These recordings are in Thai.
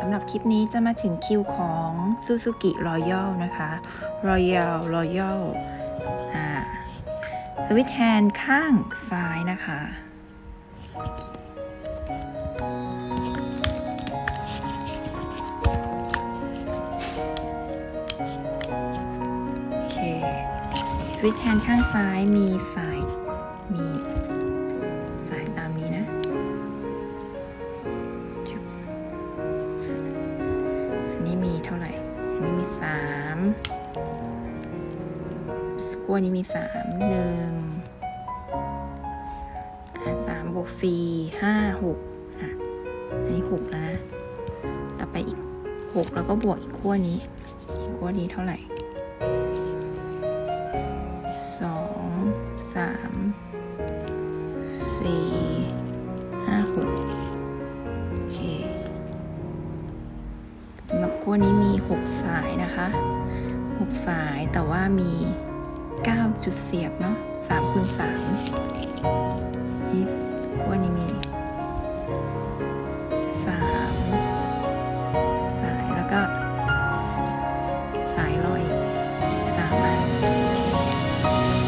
สำหรับคลิปนี้จะมาถึงคิวของ Suzuki Royal นะคะ Royal Royal อ่าสวิตช์แฮนด์ข้างซ้ายนะคะโอเคสวิตช์แฮนด์ข้างซ้ายมีสายมี อันนี้มีเท่าไหร่ อันนี้มีสามสกัวนี้มีสามหนึ่งสามบวกสี่ห้าหกอะอันนี้หกแล้วนะ ต่อไปอีกหกแล้วก็บวกอีกขั้วนี้ อีกขั้วนี้เท่าไหร่สองสาม วนี้มีหกสายนะคะหกสายแต่ว่ามีเก้าจุดเสียบเนาะสามคูณสามนี่ขั้วนี้มีสามสายแล้วก็ สายลอยสามอัน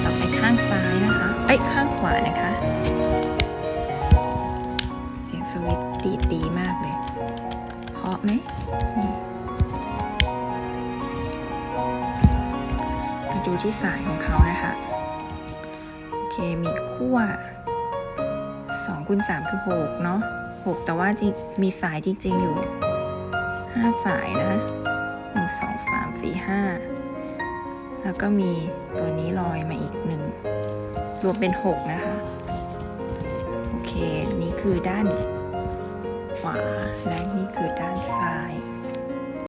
ต่อไปข้างซ้ายนะคะ เอ้ย ข้างขวานะคะเสียงสวิตช์ตีดดีมากเลย เพาะไหมนี่ ดูที่สายของเขานะคะ โอเค มีขั้ว2คูณ3คือ 6 เนาะ6แต่ว่ามีสายจริง ๆ อยู่ 5 สายนะหนึ่งสองสามสี่ห้าแล้วก็มีตัวนี้ลอยมาอีกหนึ่งรวมเป็นหกนะคะ โอเค นี่คือด้าน